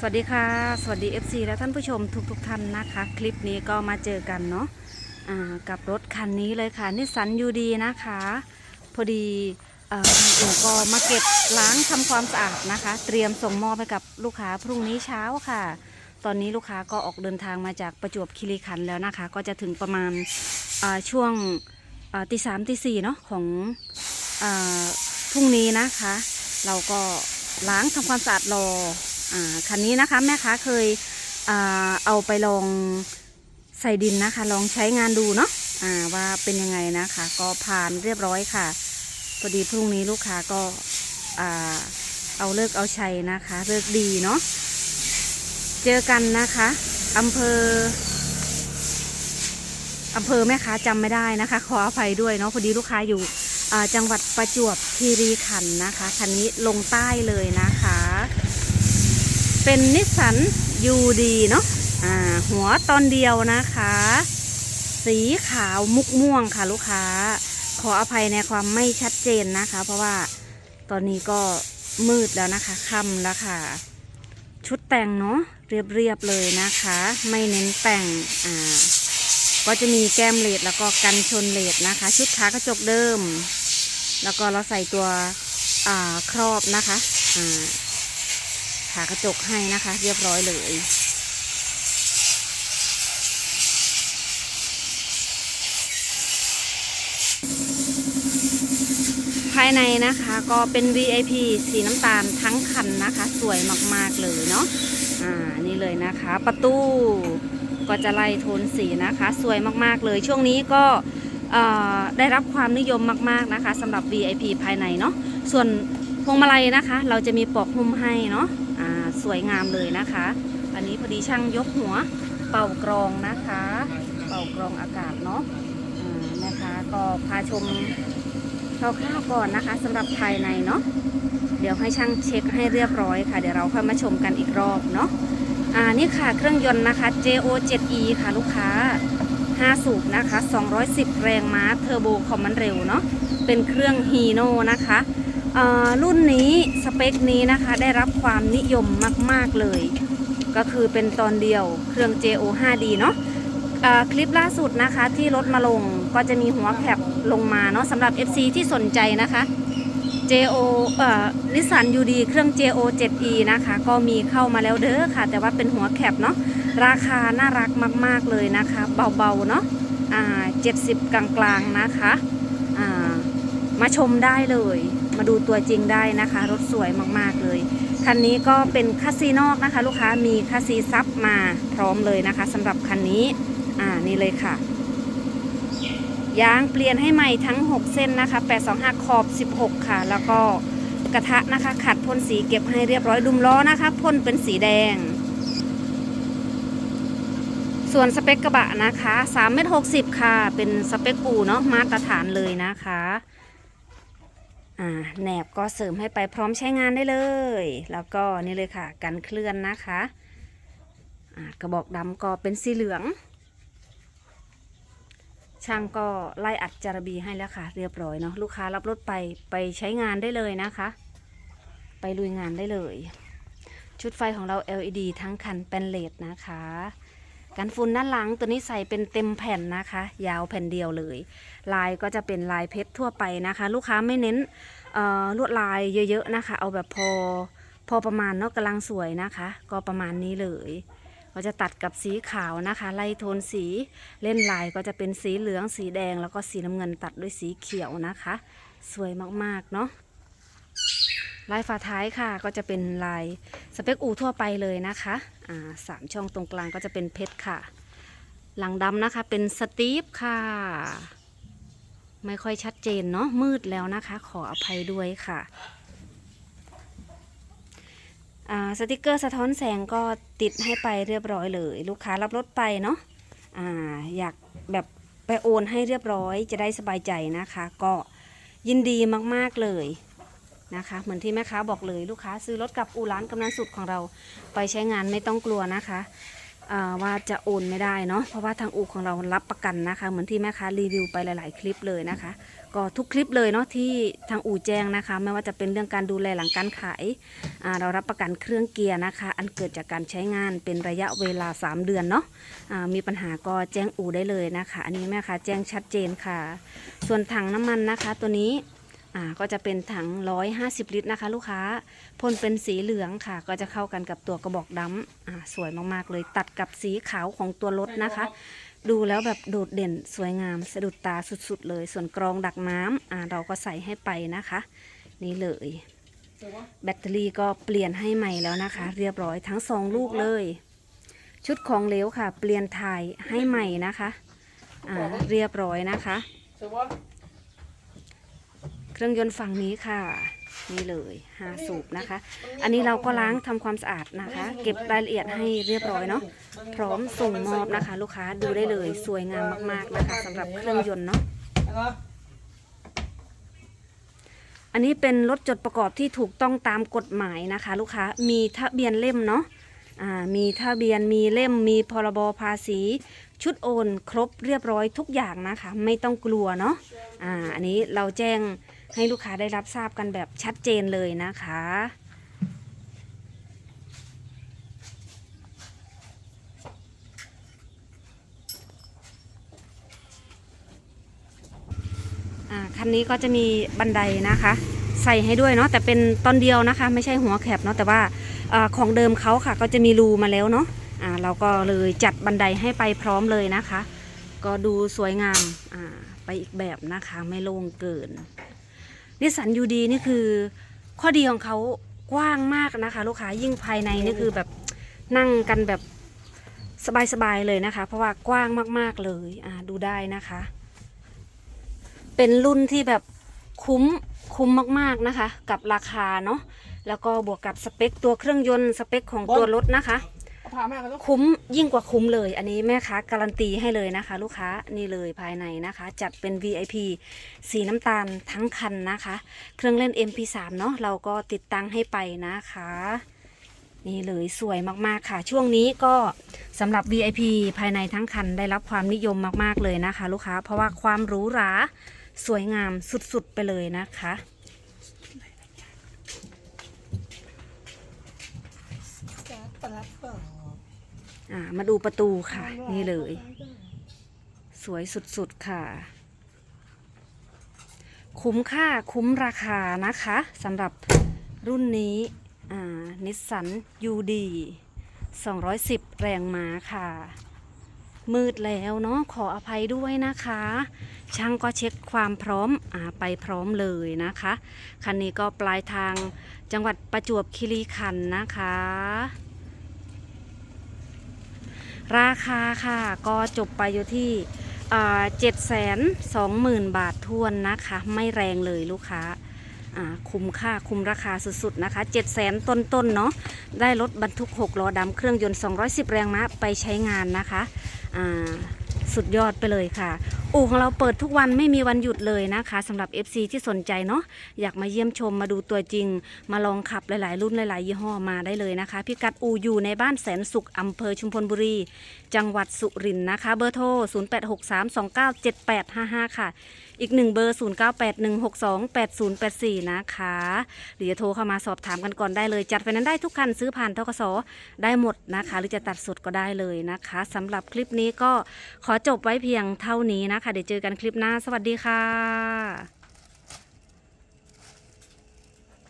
สวัสดีค่ะ สวัสดี FC และท่านผู้ชมทุกๆทท่านนะคะ คลิปนี้ก็มาเจอกันเนาะอ่ากับรถคันนี้เลยค่ะนิสสันยูดีนะคะ พอดีเอ่อทางอู่ก็มาเก็บล้างทำความสะอาดนะคะ เตรียมส่งมอบให้กับลูกค้าพรุ่งนี้เช้าค่ะ ตอนนี้ลูกค้าก็ออกเดินทางมาจากประจวบคีรีขันธ์แล้วนะคะ ก็จะถึงประมาณช่วงตีสามตีสี่เนาะของอพรุ่งนี้นะคะ เราก็ล้างทำความสะอาดรอ คันนี้นะคะแม่ค้าเคยอเอาไปลองใส่ดินนะคะ ลองใช้งานดูเนาะว่าเป็นยังไงนะคะ ก็ผ่านเรียบร้อยค่ะพอดีพรุ่งนี้ลูกค้าก็เอาเลิกเอาชัยนะคะเลิกดีเนาะเจอกันนะคะอำเภออำเภอแม่ค้าจำไม่ได้นะคะ ขออภัยด้วยเนาะพอดีลูกค้าอยู่จังหวัดประจวบคีรีขันธ์นะคะคันนี้ลงใต้เลยนะคะ เป็นนิสสันยูดีเนาะอ่าหัวตอนเดียวนะคะ สีขาวมุกม่วงค่ะลูกค้า ขออภัยในความไม่ชัดเจนนะคะ เพราะว่าตอนนี้ก็มืดแล้วนะคะค่ำแล้วค่ะ ชุดแต่งเนาะเรียบๆเลยนะคะ ไม่เน้นแต่งอ่าก็จะมีแก้มเลดแล้วก็กันชนเลดนะคะ ชุดขากระจกเดิม แล้วก็เราใส่ตัวอ่าครอบนะคะอ่าากระจกให้นะคะ เรียบร้อยเลย ภายในนะคะก็เป็น VIP สีน้ำตาลทั้งคันนะคะ สวยมากๆเลยเนาะอ่านี่เลยนะคะ ประตูก็จะไล่โทนสีนะคะ สวยมากๆเลย ช่วงนี้ก็ได้รับความนิยมมากๆนะคะสำหรับ VIP ภายในเนาะส่วนพวงมาลัยนะคะ เราจะมีปลอกหุ้มให้เนาะ สวยงามเลยนะคะ อันนี้พอดีช่างยกหัวเป่ากรองนะคะ เป่ากรองอากาศเนาะนะคะก็พาชมคร่าวๆก่อนนะคะสำหรับภายในเนาะเดี๋ยวให้ช่างเช็คให้เรียบร้อยค่ะ เดี๋ยวเราค่อยมาชมกันอีกรอบเนาะอ่านี่ค่ะเครื่องยนต์นะคะ JO7E ค่ะลูกค้า 5 สูบนะคะ 210 แรงม้าเทอร์โบคอมมันเร็วเนาะเป็นเครื่องฮีโน่นะคะ รุ่นนี้สเปคนี้นะคะได้รับความนิยมมาก ๆ เลย ก็คือเป็นตอนเดียวเครื่อง JO 5D เนาะคลิปล่าสุดนะคะที่รถมาลงก็จะมีหัวแคปลงมาเนาะสำหรับ FC ที่สนใจนะคะ JO เอ่อนิสสัน UD เครื่อง JO 7E นะคะ ก็มีเข้ามาแล้วเด้อค่ะ แต่ว่าเป็นหัวแคปเนาะราคาน่ารักมาก ๆ เลยนะคะ เบา ๆ เนาะอ่า70 กลาง ๆ นะคะอ่ามาชมได้เลย มาดูตัวจริงได้นะคะ รถสวยมากๆเลย คันนี้ก็เป็นคัสซีนอกนะคะ ลูกค้ามีคัสซีซับมาพร้อมเลยนะคะสำหรับคันนี้อ่านี่เลยค่ะยางเปลี่ยนให้ใหม่ทั้ง 6 เส้นนะคะ 825 ขอบ 16 ค่ะ แล้วก็กระทะนะคะ ขัดพ่นสีเก็บให้เรียบร้อยดุมล้อนะคะพ่นเป็นสีแดง ส่วนสเปคกระบะนะคะ3เมตร60 ค่ะ เป็นสเปคปูเนาะมาตรฐานเลยนะคะ แหนบก็เสริมให้ไปพร้อมใช้งานได้เลย แล้วก็นี่เลยค่ะ กันเคลื่อนนะคะกระบอกดำก็เป็นสีเหลือง ช่างก็ไล่อัดจารบีให้แล้วค่ะ เรียบร้อยเนาะลูกค้ารับรถไปไปใช้งานได้เลยนะคะ ไปลุยงานได้เลย ชุดไฟของเรา LED ทั้งคันเป็นเลดนะคะ กันฝุ่นด้านหลังตัวนี้ใส่เป็นเต็มแผ่นนะคะ ยาวแผ่นเดียวเลย ลายก็จะเป็นลายเพชรทั่วไปนะคะ ลูกค้าไม่เน้นลวดลายเยอะๆนะคะ เอาแบบพอพอประมาณเนาะกำลังสวยนะคะ ก็ประมาณนี้เลยก็จะตัดกับสีขาวนะคะ ไล่โทนสีเล่นลายก็จะเป็นสีเหลืองสีแดง แล้วก็สีน้ำเงินตัดด้วยสีเขียวนะคะ สวยมากๆเนาะ ลายฝาท้ายค่ะก็จะเป็นลายสเปคอูทั่วไปเลยนะคะอ่าสามช่องตรงกลางก็จะเป็นเพชรค่ะ หลังดำนะคะเป็นสตีฟค่ะ ไม่ค่อยชัดเจนเนาะมืดแล้วนะคะ ขออภัยด้วยค่ะสติกเกอร์สะท้อนแสงก็ติดให้ไปเรียบร้อยเลย ลูกค้ารับรถไปเนาะอาอยากแบบไปโอนให้เรียบร้อยจะได้สบายใจนะคะ ก็ยินดีมาก ๆ เลย นะคะ เหมือนที่แม่ค้าบอกเลยลูกค้าซื้อรถกับอู่ร้านกำนันสุดของเราไปใช้งานไม่ต้องกลัวนะคะว่าจะโอนไม่ได้เนาะเพราะว่าทางอูของเรารับประกันนะคะ เหมือนที่แม่ค้ารีวิวไปหลาย ๆ คลิปเลยนะคะ ก็ทุกคลิปเลยเนาะที่ทางอูแจ้งนะคะ ไม่ว่าจะเป็นเรื่องการดูแลหลังการขายาเรารับประกันเครื่องเกียร์นะคะ อันเกิดจากการใช้งานเป็นระยะเวลา 3 เดือนเนาะามีปัญหาก็แจ้งอูได้เลยนะคะ อันนี้แม่ค้าแจ้งชัดเจนค่ะ ส่วนถังน้ำมันนะคะ ตัวนี้ อ่าก็จะเป็นถัง 150 ลิตรนะคะ ลูกค้าพ่นเป็นสีเหลืองค่ะ ก็จะเข้ากันกับตัวกระบอกดำอ่าสวยมากๆเลยตัดกับสีขาวของตัวรถนะคะ ดูแล้วแบบโดดเด่นสวยงามสะดุดตาสุดๆ เลย ส่วนกรองดักน้ำอ่าเราก็ใส่ให้ไปนะคะ นี่เลย แบตเตอรี่ก็เปลี่ยนให้ใหม่แล้วนะคะ เรียบร้อยทั้งสองลูกเลย ชุดของเหลวค่ะ เปลี่ยนถ่ายให้ใหม่นะคะอ่าเรียบร้อยนะคะ เครื่องยนต์ฝั่งนี้ค่ะ นี่เลยห้าสูบนะคะ อันนี้เราก็ล้างทำความสะอาดนะคะ เก็บรายละเอียดให้เรียบร้อยเนาะพร้อมส่งมอบนะคะ ลูกค้าดูได้เลยสวยงามมากๆนะคะสำหรับเครื่องยนต์เนาะอันนี้เป็นรถจดประกอบที่ถูกต้องตามกฎหมายนะคะ ลูกค้ามีทะเบียนเล่มเนาะมีทะเบียนมีเล่มมีพรบภาษี ชุดโอน ครบเรียบร้อยทุกอย่างนะคะ ไม่ต้องกลัวเนาะออันนี้เราแจ้ง ให้ลูกค้าได้รับทราบกันแบบชัดเจนเลยนะคะอ่าคันนี้ก็จะมีบันไดนะคะ ใส่ให้ด้วยเนาะแต่เป็นตอนเดียวนะคะ ไม่ใช่หัวแคบเนาะแต่ว่าอาของเดิมเขาค่ะ ก็จะมีรูมาแล้วเนาะอ่าเราก็เลยจัดบันไดให้ไปพร้อมเลยนะคะ ก็ดูสวยงามอ่าไปอีกแบบนะคะไม่โล่งเกิน นิสสันยูดีนี่คือข้อดีของเขากว้างมากนะคะ ลูกค้ายิ่งภายในนี่คือแบบนั่งกันแบบสบายๆเลยนะคะ เพราะว่ากว้างมากๆเลยอ่าดูได้นะคะ เป็นรุ่นที่แบบคุ้มคุ้มมากๆนะคะ กับราคาเนาะแล้วก็บวกกับสเปคตัวเครื่องยนต์สเปคของตัวรถนะคะ พาแม่กันต้องคุ้มยิ่งกว่าคุ้มเลย อันนี้แม่ค้าการันตีให้เลยนะคะ ลูกค้านี่เลยภายในนะคะ จัดเป็น VIP สีน้ำตาลทั้งคันนะคะ เครื่องเล่น MP3 เนาะเราก็ติดตั้งให้ไปนะคะ นี่เลยสวยมากๆค่ะ ช่วงนี้ก็สำหรับ VIP ภายในทั้งคันได้รับความนิยมมากๆเลยนะคะ ลูกค้าเพราะว่าความหรูหราสวยงามสุดๆไปเลยนะคะ ปลับเปล่า อ่ามาดูประตูค่ะ นี่เลย สวยสุดๆค่ะ คุ้มค่าคุ้มราคานะคะสำหรับรุ่นนี้นิสสัน UD 210 แรงม้าค่ะ มืดแล้วเนาะขออภัยด้วยนะคะ ช่างก็เช็คความพร้อมอไปพร้อมเลยนะคะ คันนี้ก็ปลายทางจังหวัดประจวบคีรีขันธ์นะคะ ราคาค่ะก็จบไปอยู่ที่เจ็ดแสนสองหมื่นบาททวนนะคะ ไม่แรงเลยลูกค้าคุ้มค่าคุ้มราคาสุดๆนะคะ7 0 0แสนต้นๆเนาะได้รถบรรทุก 6 ล้อดำเครื่องยนต์ 210 แรงม้าไปใช้งานนะคะ สุดยอดไปเลยค่ะ อู่ของเราเปิดทุกวันไม่มีวันหยุดเลยนะคะสำหรับ FC ที่สนใจเนาะอยากมาเยี่ยมชมมาดูตัวจริง มาลองขับหลาย ๆ รุ่นหลาย ๆ ยี่ห้อมาได้เลยนะคะ พิกัดอูอยู่ในบ้านแสนสุขอำเภอชุมพลบุรี จังหวัดสุรินทร์นะคะ เบอร์โทร 0863297855 ค่ะ อีกหนึ่งเบอร์ 0981628084 นะคะหรือจะโทรเข้ามาสอบถามกันก่อนได้เลย จัดไฟนั้นได้ทุกคันซื้อผ่านทกสได้หมดนะคะ หรือจะตัดสดก็ได้เลยนะคะสำหรับคลิปนี้ก็ขอจบไว้เพียงเท่านี้นะคะคะเดี๋ยวเจอกันคลิปหน้า สวัสดีค่ะ